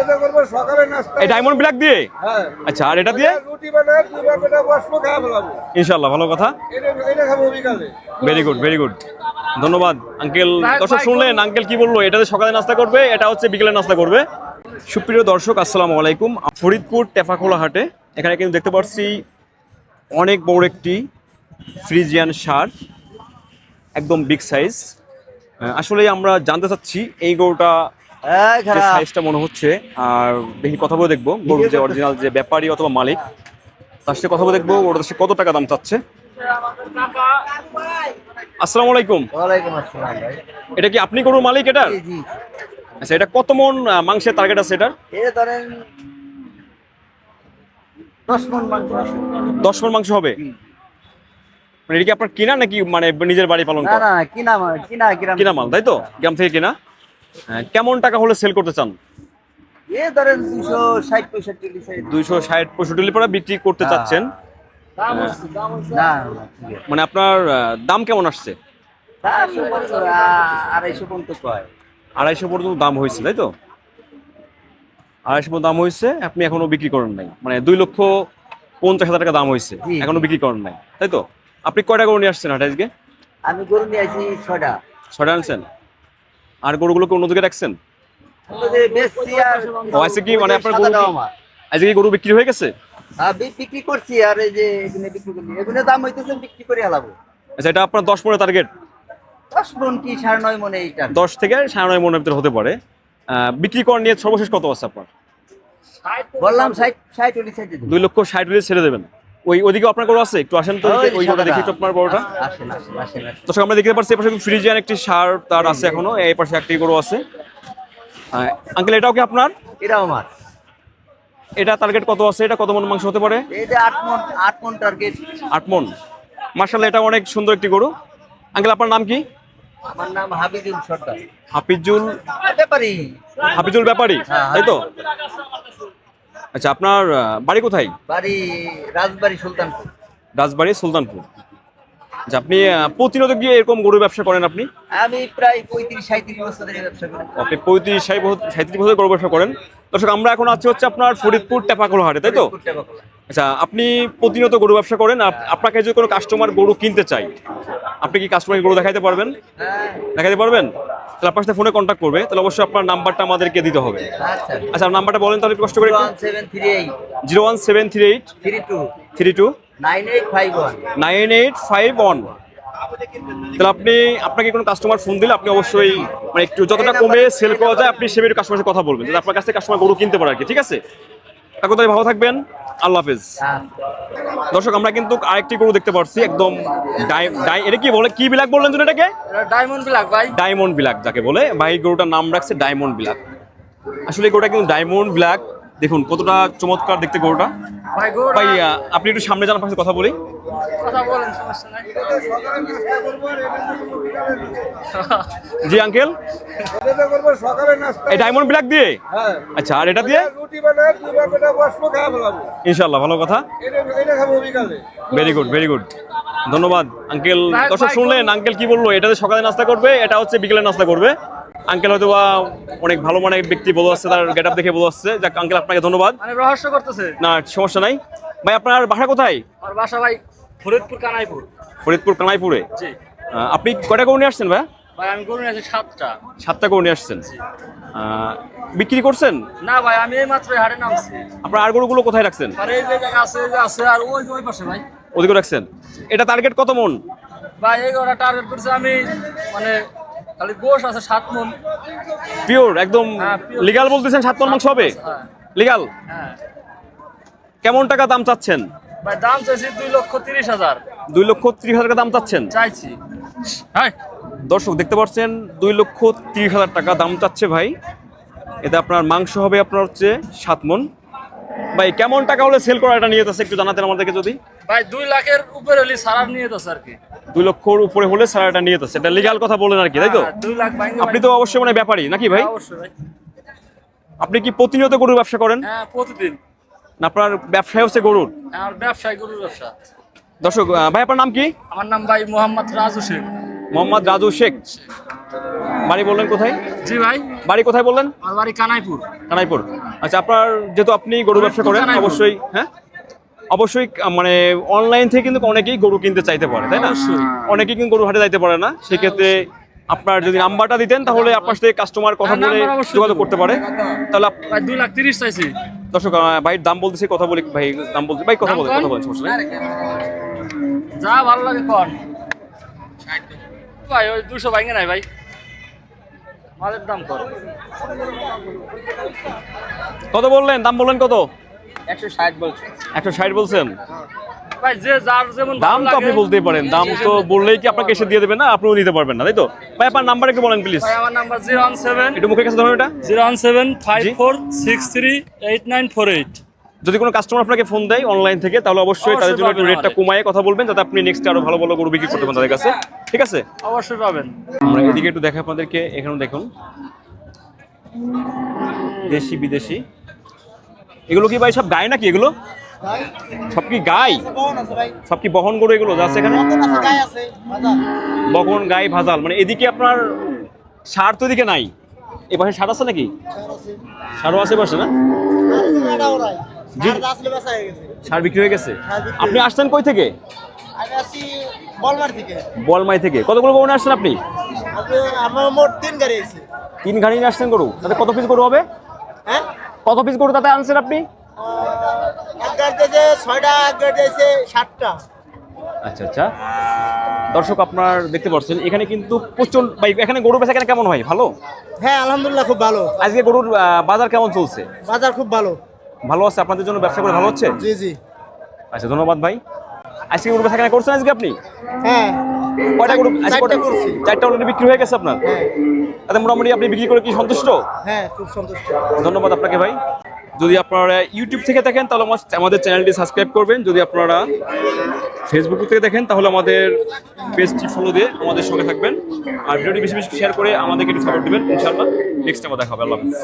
এটাতে করব সকালে নাস্তা এই ডায়মন্ড ব্ল্যাক দিয়ে? হ্যাঁ। আচ্ছা আর এটা দিয়ে? রুটি বানায় ভাগ এটা বসবো খাওয়া ফেলাবো ইনশাল্লাহ ভালো কথা। এটা এটা খাব বিকালে। ভেরি গুড ভেরি গুড ধন্যবাদ। আঙ্কেল দর্শক শুনলেন? আঙ্কেল কি বলল? এটাতে সকালে নাস্তা করবে এটা হচ্ছে বিকেলে নাস্তা করবে। সুপ্রিয় দর্শক আসসালামু আলাইকুম। ফরিদপুর টেফাখোলা হাটে এখানে কিন্তু দেখতে পাচ্ছি অনেক বড় একটি ফ্রিজিয়ান সার একদম বিগ সাইজ আসলে আমরা জানতে চাচ্ছি এই গরুটা সাইজটা মনে হচ্ছে আর দেখি কথা বলে দেখব। গরুর যে অরিজিনাল যে ব্যাপারী অথবা মালিক তার সাথে কথা বলে দেখব ওটা সে কত টাকা দাম চাচ্ছে। আসসালামু আলাইকুম। ওয়ালাইকুম আসসালাম ভাই। এটা কি আপনি গরুর মালিক এটার? আচ্ছা এটা কত মন মাংসের টার্গেট আছে এটার? এ ধরেন দশ মন মাংস হবে? মানে এটা কি আপনার কিনা নাকি মানে নিজের বাড়ি পালন না করা? না কিনা কিনা কিনা মাল তাই তো? গ্রাম থেকে কিনা? কেমন টাকা হলে সেল করতে চান? এ ধরেন দুশো ষাট পঁয়ষট্টি দুইশো ষাট পঁয়ষট্টি পরে বিক্রি করতে হ্যাঁ। চাচ্ছেন আছে। মানে আপনার দাম কেমন আসছে? আড়াইশো পর্যন্ত কয়। আড়াইশো পর্যন্ত দাম হয়েছে তাই তো? আড়াইশো পর্যন্ত দাম হয়েছে আপনি এখনও বিক্রি করেন নাই। মানে দুই লক্ষ পঞ্চাশ হাজার টাকা দাম হয়েছে এখনও বিক্রি করেন নাই তাই তো? আপনি কয়টা গরু নিয়ে আসছেন হাটে আজকে আমি গরু নিয়ে আসি ছটা ছটা আনছেন? আর গরুগুলোকে অন্যদিকে রাখছেন আজকে কি মানে আপনার গরু- আজকে কি গরু বিক্রি হয়ে গেছে? বিক্রি করছি আর এই যে এগুলো বিক্রি এগুলো দাম হইতেছে বিক্রি করে হালাবো আচ্ছা এটা আপনার দশ মনে টার্গেট দশ মন কি সাড়ে নয় মনে এইটা? দশ থেকে সাড়ে নয় মনের ভিতরে হতে পারে। বিক্রি করার নিয়ে সর্বশেষ কত আছে আপনার? বললাম ষাট ষাট দুই লক্ষ ষাট ছেড়ে দেবেন। ওই ওইদিকে আপনার গরু আছে? একটু আসেন তো ওই গরুটা। দেখি একটু আপনার বড়টা। দর্শক আমরা দেখতে পাচ্ছি এই পাশে ফ্রিজিয়ান একটি সার তার আছে এখনও। এই পাশে একটি গরু আছে। আঙ্কেল এটাও কি আপনার? এটাও আমার। এটা টার্গেট কত আছে? এটা কত মন মাংস হতে পারে? যে আট মন আট মন টার্গেট আট মন। মার্শাল এটা অনেক সুন্দর একটি গরু। আঙ্কেল আপনার নাম কি? আমার নাম হাবিজুল সর্দার। হাফিজুল ব্যাপারি। হাফিজুল ব্যাপারী হ্যাঁ, তাই তো? আচ্ছা আপনার বাড়ি কোথায়? বাড়ি রাজবাড়ি সুলতানপুর। রাজবাড়ি সুলতানপুর। আচ্ছা আপনি প্রতিনিয়ত গিয়ে এরকম গরুর ব্যবসা করেন আপনি? আমি প্রায় পঁয়ত্রিশ সাঁত্রিশ বছর ধরে ব্যবসা করি। আপনি পঁয়ত্রিশ সাঁত্রিশ বছর গরু ব্যবসা করেন। দর্শক আমরা এখন আছি হচ্ছে আপনার ফরিদপুর টেপাকল হাটে তাই তো। আচ্ছা আপনি প্রতিনিয়ত গরু ব্যবসা করেন আপ- আপনাকে যদি কোনো কাস্টমার গরু কিনতে চাই আপনি কি কাস্টমার গরু দেখাইতে পারবেন? দেখাইতে পারবেন? তাহলে আপনার সাথে ফোনে কন্ট্যাক্ট করবে তাহলে অবশ্যই আপনার নাম্বারটা আমাদেরকে দিতে হবে। আচ্ছা। আচ্ছা নাম্বারটা বলেন তাহলে কষ্ট করে zero one seven three eight. Three two. Three two. Nine eight five one. Nine eight five one. তাহলে আপনি আপনাকে কোনো কাস্টমার ফোন দিলে আপনি অবশ্যই মানে একটু যতটা কমে সেল করা যায় আপনি সেভাবে কাস্টমার সাথে কথা বলবেন। আপনার কাছে কাস্টমার গরু কিনতে পারে আর কি ঠিক আছে? এখন তাই ভালো থাকবেন। আল্লাহ হাফেজ। দর্শক আমরা কিন্তু আরেকটি গরু দেখতে পাচ্ছি একদম এটা কি বলে কি বিলাক বললেন যেন এটাকে? ডায়মন্ড ব্ল্যাক ভাই। ডায়মন্ড বিলাক যাকে বলে। ভাই গরুটার নাম রাখছে ডায়মন্ড বিলাক। আসলে গরুটা কিন্তু ডায়মন্ড ব্ল্যাক দেখুন কতটা চমৎকার দেখতে গরুটা। ভাই আপনি একটু সামনে যান আপনার সাথে কথা বলি। কথা বলেন সমস্যা নাই। জি আঙ্কেল এটাতে করব সকালে নাস্তা। এই ডায়মন্ড ব্ল্যাক দিয়ে? হ্যাঁ। আচ্ছা আর এটা দিয়ে? ফেলাবো ইনশাল্লাহ ভালো। কথা। এটা এটা ভেরি গুড ভেরি গুড ধন্যবাদ আঙ্কেল দর্শক শুনলেন আঙ্কেল কি বলল? এটাতে সকালে নাস্তা করবে এটা হচ্ছে বিকেলে নাস্তা করবে। আঙ্কেল হয়তো বা অনেক ভালো মানের ব্যক্তি বলে আসছে তার গেট আপ দেখে বলে আসছে। যাক আঙ্কেল আপনাকে ধন্যবাদ। মানে রহস্য করতেছে। না সমস্যা নাই। ভাই আপনার বাসা কোথায়? আর বাসা ভাই ফরিদপুর কানাইপুর। ফরিদপুর কানাইপুরে? জি। আপনি কয়টা গরু নিয়ে আসছেন ভাই? ভাই আমি গরু নিয়ে আছি সাতটা। সাতটা গরু নিয়ে আসছেন। বিক্রি করছেন? না ভাই আমি এই মাত্র হাটে নামছি। আপনার আর গরুগুলো কোথায় রাখছেন? আর এই যে জায়গা আছে আছে আর ওই ওই পাশে ভাই। ওদিকে রাখছেন। এটা টার্গেট কত মন? ভাই এই গরুটা টার্গেট করছে আমি মানে খালি গোশ আছে সাত মন। পিওর একদম হ্যাঁ, লিগাল বলতেছেন সাত মন মাংস হবে? হ্যাঁ। লিগাল হ্যাঁ। কেমন টাকা দাম চাচ্ছেন? ভাই দাম চাইছি দুই লক্ষ তিরিশ হাজার। দুই লক্ষ ত্রিশ হাজার টাকা দাম চাচ্ছেন? চাইছি। হ্যাঁ দর্শক দেখতে পাচ্ছেন দুই লক্ষ ত্রিশ হাজার টাকা দাম চাচ্ছে ভাই। এতে আপনার মাংস হবে আপনার হচ্ছে সাত মন ভাই কেমন টাকা হলে সেল করা এটা নিয়ে যাচ্ছে একটু জানাতেন আমাদেরকে যদি? ভাই দুই লাখের উপরে হলে সারার নিয়ে তো আর কি। দুই লক্ষর উপরে হলে স্যার এটা নিয়ে যাচ্ছে। এটা লিগাল কথা বলেন আর কি তাই তো? হ্যাঁ, দুই লাখ আপনি তো অবশ্যই মানে ব্যাপারী নাকি ভাই? অবশ্যই ভাই। আপনি কি প্রতিনিয়ত গরুর ব্যবসা করেন? হ্যাঁ প্রতিদিন। না আপনার ব্যবসায় হচ্ছে গরুর? আমার ব্যবসায় গরুর ব্যবসা। দর্শক ভাই আপনার নাম কি? আমার নাম ভাই মোহাম্মদ রাজু শেখ। মোহাম্মদ রাজু শেখ। বাড়ি বললেন কোথায়? জি ভাই। বাড়ি কোথায় বললেন? আমার বাড়ি কানাইপুর। কানাইপুর। আচ্ছা আপনার যেহেতু আপনি গরু ব্যবসা করেন অবশ্যই হ্যাঁ? অবশ্যই মানে অনলাইন থেকে কিন্তু অনেকেই গরু কিনতে চাইতে পারে তাই না? অনেকেই কিন্তু গরু হাটে যাইতে পারে না। সেক্ষেত্রে আপনার যদি নাম্বারটা দিতেন তাহলে আপনার সাথে কাস্টমার কথা হ্যাঁ, বলে যোগাযোগ করতে পারে। তাহলে দুই লাখ তিরিশ চাইছি। দর্শক ভাইয়ের দাম বলতেছি কথা বলি ভাই দাম বলতে ভাই কথা বলে কথা সমস্যা নেই। যা ভালো লাগে কর। ভাই ওই দুশো ভাঙে নাই ভাই। মালের দাম কর। কত বললেন? দাম বললেন কত? একশো ষাট বলছে। একশো ষাট বলছেন? ভাই যে যার যেমন দাম তো আপনি বলতেই পারেন। দাম তো বললেই কি আপনাকে এসে দিয়ে দেবেন না? আপনিও নিতে পারবেন না তাই তো? ভাই আপনার নাম্বার একটু বলেন প্লিজ ভাই আমার নাম্বার জিরো ওয়ান সেভেন একটু মুখের কাছে ধরুন এটা। Zero one seven five four six three eight nine four eight যদি কোনো কাস্টমার আপনাকে ফোন দেয় অনলাইন থেকে তাহলে অবশ্যই তাদের জন্য একটু রেটটা। কমায় কথা বলবেন যাতে আপনি নেক্সট আরও ভালো ভালো গরু বিক্রি করতে পারেন তাদের কাছে। ঠিক আছে? অবশ্যই পাবেন। আমরা এদিকে একটু দেখাই আপনাদেরকে এখানে দেখুন। দেশি বিদেশি। এগুলো কি ভাই সব গায়ে নাকি এগুলো? সব কি গাই? সব কি বহন গরু এগুলো যা আছে এখানে? বহন আছে গায়ে বহন গাই ভাজাল। মানে এদিকে আপনার সার তো এদিকে নাই। এ পাশে সার আছে নাকি? সারও আছে পাশে না? সার বিক্রি হয়ে গেছে? আপনি আসছেন কই থেকে? বলমার বলমাই থেকে। কতগুলো গরু আসছেন আপনি? তিন গাড়ি নিয়ে আসছেন গরু। তাতে কত পিস গরু হবে? হ্যাঁ? কত পিস গরু তাতে আনছেন আপনি? আচ্ছা আচ্ছা। দর্শক আপনার দেখতে পাচ্ছেন এখানে কিন্তু প্রচণ্ড ভাই এখানে গরু বেচা কেনা কেমন হয়? ভালো? হ্যাঁ আলহামদুলিল্লাহ খুব ভালো। আজকে গরুর বাজার কেমন চলছে? বাজার খুব ভালো। ভালো আছে? আপনাদের জন্য ব্যবসা করে ভালো হচ্ছে? জি জি। আচ্ছা ধন্যবাদ ভাই। আজকে গরু বেচা কেনা করছেন আজকে আপনি? হ্যাঁ। কয়টা গরু আজকে কয়টা? করছি। চারটা অলরেডি বিক্রি হয়ে গেছে আপনার? হ্যাঁ। তাতে মোটামুটি আপনি বিক্রি করে কি সন্তুষ্ট? হ্যাঁ খুব সন্তুষ্ট। ধন্যবাদ আপনাকে ভাই। যদি আপনারা ইউটিউব থেকে দেখেন তাহলে আমাদের চ্যানেলটি সাবস্ক্রাইব করবেন। যদি আপনারা ফেসবুক থেকে দেখেন তাহলে আমাদের পেজটি ফলো দিয়ে আমাদের সঙ্গে থাকবেন। আর ভিডিওটি বেশি বেশি শেয়ার করে আমাদেরকে একটু সাপোর্ট দেবেন। ইনশাআল্লাহ নেক্সট টাইম দেখা হবে। আল্লাহ হাফিজ।